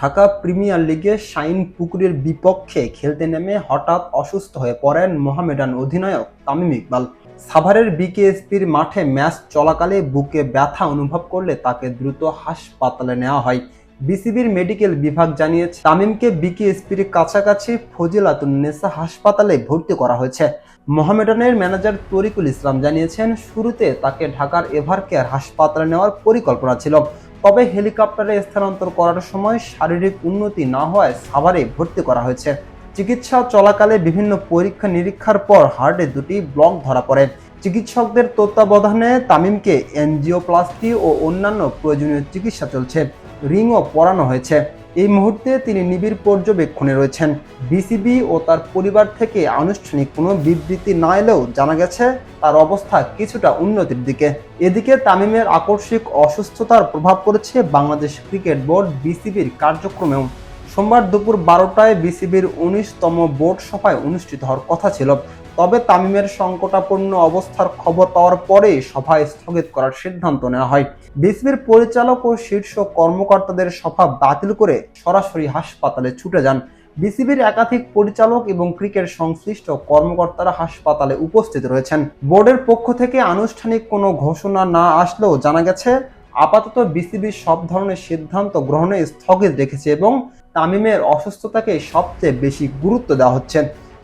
Dhaka premier লিগে shine পুকুরের বিপক্ষে খেলতে নেমে হঠাৎ অসুস্থ হয়ে পড়েন মোহামেডান অধিনায়ক তামিম ইকবাল। সাভারের বিকেএসপির মাঠে ম্যাচ চলাকালে বুকে ব্যথা অনুভব করলে তাকে দ্রুত হাসপাতালে নেওয়া হয়। বিসিবির মেডিকেল বিভাগ জানিয়েছে, তামিমকে বিকেএসপির কাছাকাছি ফজিলাতুন্নেসা হাসপাতালে ভর্তি করা হয়েছে। মোহামেডানের ম্যানেজার তরিকুল ইসলাম জানিয়েছেন, শুরুতে তাকে ঢাকার এভারকেয়ার হাসপাতালে নেওয়ার পরিকল্পনা ছিল। তবে হেলিকপ্টারে স্থানান্তর করার সময় শারীরিক উন্নতি না হওয়ায় সাভারে ভর্তি করা হয়েছে। চিকিৎসা চলাকালে বিভিন্ন পরীক্ষা নিরীক্ষার পর হার্টে দুটি ব্লক ধরা পড়ে। চিকিৎসকদের তত্ত্বাবধানে তামিমকে এনজিওপ্লাস্টি ও অন্যান্য প্রয়োজনীয় চিকিৎসা চলছে। রিংও পরানো হয়েছে। এই মুহূর্তে তিনি নিবিড় পর্যবেক্ষণে রয়েছেন। বিসিবি ও তার পরিবার থেকে আনুষ্ঠানিক কোনো বিবৃতি না এলেও জানা গেছে তার অবস্থা কিছুটা উন্নতির দিকে। এদিকে তামিমের আকস্মিক অসুস্থতার প্রভাব পড়েছে বাংলাদেশ ক্রিকেট বোর্ড বিসিবির কার্যক্রমেও। সোমবার দুপুর বারোটায় বিসিবির উনিশতম বোর্ড সভায় অনুষ্ঠিত হওয়ার কথা ছিল। তবে তামিমের সংকটাপন্ন অবস্থার খবর পাওয়ার পরেই সভায় স্থগিত করার সিদ্ধান্ত নেওয়া হয়। বিসিবির পরিচালক ও শীর্ষ কর্মকর্তাদের সভা বাতিল করে সরাসরি হাসপাতালে ছুটে যান। বিসিবির একাধিক পরিচালক এবং ক্রিকেট সংশ্লিষ্ট কর্মকর্তারা হাসপাতালে উপস্থিত রয়েছেন। বোর্ডের পক্ষ থেকে আনুষ্ঠানিক কোনো ঘোষণা না আসলেও জানা গেছে, আপাতত বিসিবি সব ধরনের সিদ্ধান্ত গ্রহণে স্থগিত রেখেছে এবং তামিমের অসুস্থতাকে সবচেয়ে বেশি গুরুত্ব দেওয়া হচ্ছে।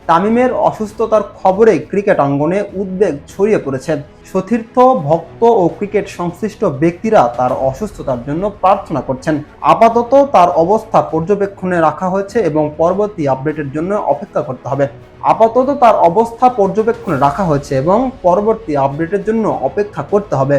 তামিমের অসুস্থতার খবরে ক্রিকেট অঙ্গনে উদ্বেগ ছড়িয়ে পড়েছে। সতীর্থ, ভক্ত ও ক্রিকেট সংশ্লিষ্ট ব্যক্তিরা তার অসুস্থতার জন্য প্রার্থনা করছেন। আপাতত তার অবস্থা পর্যবেক্ষণে রাখা হয়েছে এবং পরবর্তী আপডেটের জন্য অপেক্ষা করতে হবে। আপাতত তার অবস্থা পর্যবেক্ষণে রাখা হয়েছে এবং পরবর্তী আপডেটের জন্য অপেক্ষা করতে হবে।